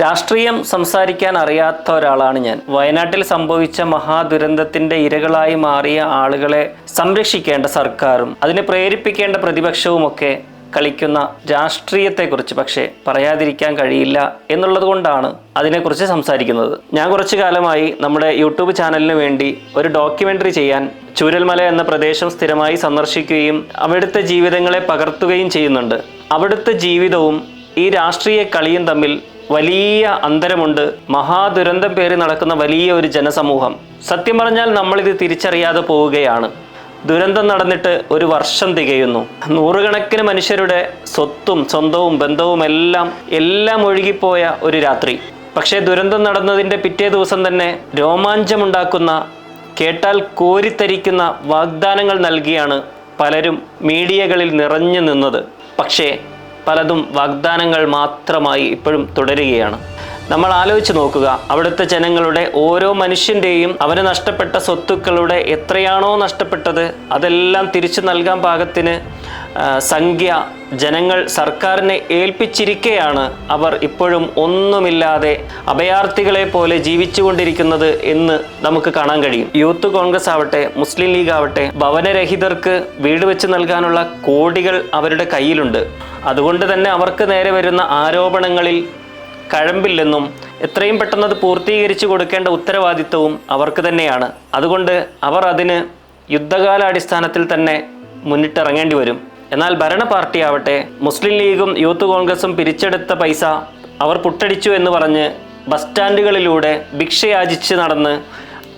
രാഷ്ട്രീയം സംസാരിക്കാൻ അറിയാത്ത ഒരാളാണ് ഞാൻ. വയനാട്ടിൽ സംഭവിച്ച മഹാദുരന്തത്തിന്റെ ഇരകളായി മാറിയ ആളുകളെ സംരക്ഷിക്കേണ്ട സർക്കാരും അതിനെ പ്രേരിപ്പിക്കേണ്ട പ്രതിപക്ഷവും ഒക്കെ കളിക്കുന്ന രാഷ്ട്രീയത്തെക്കുറിച്ച് പക്ഷേ പറയാതിരിക്കാൻ കഴിയില്ല എന്നുള്ളത് കൊണ്ടാണ് അതിനെക്കുറിച്ച് സംസാരിക്കുന്നത്. ഞാൻ കുറച്ചു കാലമായി നമ്മുടെ യൂട്യൂബ് ചാനലിന് വേണ്ടി ഒരു ഡോക്യുമെന്ററി ചെയ്യാൻ ചൂരൽമല എന്ന പ്രദേശം സ്ഥിരമായി സന്ദർശിക്കുകയും അവിടുത്തെ ജീവിതങ്ങളെ പകർത്തുകയും ചെയ്യുന്നുണ്ട്. അവിടുത്തെ ജീവിതവും ഈ രാഷ്ട്രീയ കളിയും തമ്മിൽ വലിയ അന്തരമുണ്ട്. മഹാദുരന്തം പേറി നടക്കുന്ന വലിയ ഒരു ജനസമൂഹം. സത്യം പറഞ്ഞാൽ നമ്മളിത് തിരിച്ചറിയാതെ പോവുകയാണ്. ദുരന്തം നടന്നിട്ട് ഒരു വർഷം തികയുന്നു. നൂറുകണക്കിന് മനുഷ്യരുടെ സ്വത്തും സ്വന്തവും ബന്ധവും എല്ലാം എല്ലാം ഒഴുകിപ്പോയ ഒരു രാത്രി. പക്ഷേ ദുരന്തം നടന്നതിന്റെ പിറ്റേ ദിവസം തന്നെ രോമാഞ്ചമുണ്ടാക്കുന്ന കേട്ടാൽ കോരിത്തരിക്കുന്ന വാഗ്ദാനങ്ങൾ നൽകിയാണ് പലരും മീഡിയകളിൽ നിറഞ്ഞു നിന്നത്. പക്ഷേ പലതും വാഗ്ദാനങ്ങൾ മാത്രമായി ഇപ്പോഴും തുടരുകയാണ്. നമ്മൾ ആലോചിച്ച് നോക്കുക. അവിടുത്തെ ജനങ്ങളുടെ ഓരോ മനുഷ്യന്റെയും അവന് നഷ്ടപ്പെട്ട സ്വത്തുക്കളുടെ എത്രയാണോ നഷ്ടപ്പെട്ടത് അതെല്ലാം തിരിച്ചു നൽകാൻ പാകത്തിന് സംഖ്യ ജനങ്ങൾ സർക്കാരിനെ ഏൽപ്പിച്ചിരിക്കെയാണ് അവർ ഇപ്പോഴും ഒന്നുമില്ലാതെ അഭയാർത്ഥികളെ പോലെ ജീവിച്ചുകൊണ്ടിരിക്കുന്നത് എന്ന് നമുക്ക് കാണാൻ കഴിയും. യൂത്ത് കോൺഗ്രസ് ആവട്ടെ മുസ്ലിം ലീഗ് ആവട്ടെ ഭവനരഹിതർക്ക് വീട് വെച്ച് നൽകാനുള്ള കോടികൾ അവരുടെ കയ്യിലുണ്ട്. അതുകൊണ്ട് തന്നെ അവർക്ക് നേരെ വരുന്ന ആരോപണങ്ങളിൽ കഴമ്പില്ലെന്നും എത്രയും പെട്ടെന്ന് അത് പൂർത്തീകരിച്ചു കൊടുക്കേണ്ട ഉത്തരവാദിത്വവും അവർക്ക് തന്നെയാണ്. അതുകൊണ്ട് അവർ അതിന് യുദ്ധകാലാടിസ്ഥാനത്തിൽ തന്നെ മുന്നിട്ടിറങ്ങേണ്ടി വരും. എന്നാൽ ഭരണ പാർട്ടി ആവട്ടെ മുസ്ലിം ലീഗും യൂത്ത് കോൺഗ്രസും പിരിച്ചെടുത്ത പൈസ അവർ പുട്ടടിച്ചു എന്ന് പറഞ്ഞ് ബസ് സ്റ്റാൻഡുകളിലൂടെ ഭിക്ഷയാചിച്ച് നടന്ന്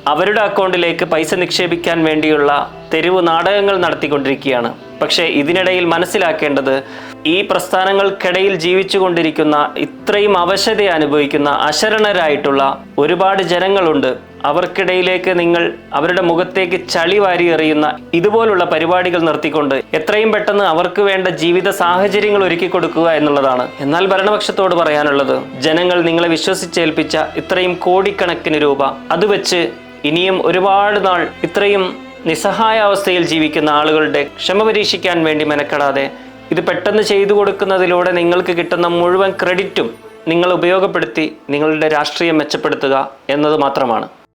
അവരുടെ അക്കൗണ്ടിലേക്ക് പൈസ നിക്ഷേപിക്കാൻ വേണ്ടിയുള്ള തെരുവ് നാടകങ്ങൾ നടത്തിക്കൊണ്ടിരിക്കുകയാണ്. പക്ഷേ ഇതിനിടയിൽ മനസ്സിലാക്കേണ്ടത് ഈ പ്രസ്ഥാനങ്ങൾക്കിടയിൽ ജീവിച്ചുകൊണ്ടിരിക്കുന്ന ഇത്രയും അവശത അനുഭവിക്കുന്ന അശരണരായിട്ടുള്ള ഒരുപാട് ജനങ്ങളുണ്ട്. അവർക്കിടയിലേക്ക് നിങ്ങൾ അവരുടെ മുഖത്തേക്ക് ചളി വാരി എറിയുന്ന ഇതുപോലുള്ള പരിപാടികൾ നിർത്തിക്കൊണ്ട് എത്രയും പെട്ടെന്ന് അവർക്ക് വേണ്ട ജീവിത സാഹചര്യങ്ങൾ ഒരുക്കി കൊടുക്കുക എന്നുള്ളതാണ്. എന്നാൽ ഭരണപക്ഷത്തോട് പറയാനുള്ളത് ജനങ്ങൾ നിങ്ങളെ വിശ്വസിച്ചേൽപ്പിച്ച ഇത്രയും കോടിക്കണക്കിന് രൂപ അത് വെച്ച് ഇനിയും ഒരുപാട് നാൾ ഇത്രയും നിസ്സഹായ അവസ്ഥയിൽ ജീവിക്കുന്ന ആളുകളുടെ ക്ഷമ പരീക്ഷിക്കാൻ വേണ്ടി മെനക്കെടാതെ ഇത് പെട്ടെന്ന് ചെയ്തു കൊടുക്കുന്നതിലൂടെ നിങ്ങൾക്ക് കിട്ടുന്ന മുഴുവൻ ക്രെഡിറ്റും നിങ്ങൾ ഉപയോഗപ്പെടുത്തി നിങ്ങളുടെ രാഷ്ട്രീയം മെച്ചപ്പെടുത്തുക എന്നത് മാത്രമാണ്.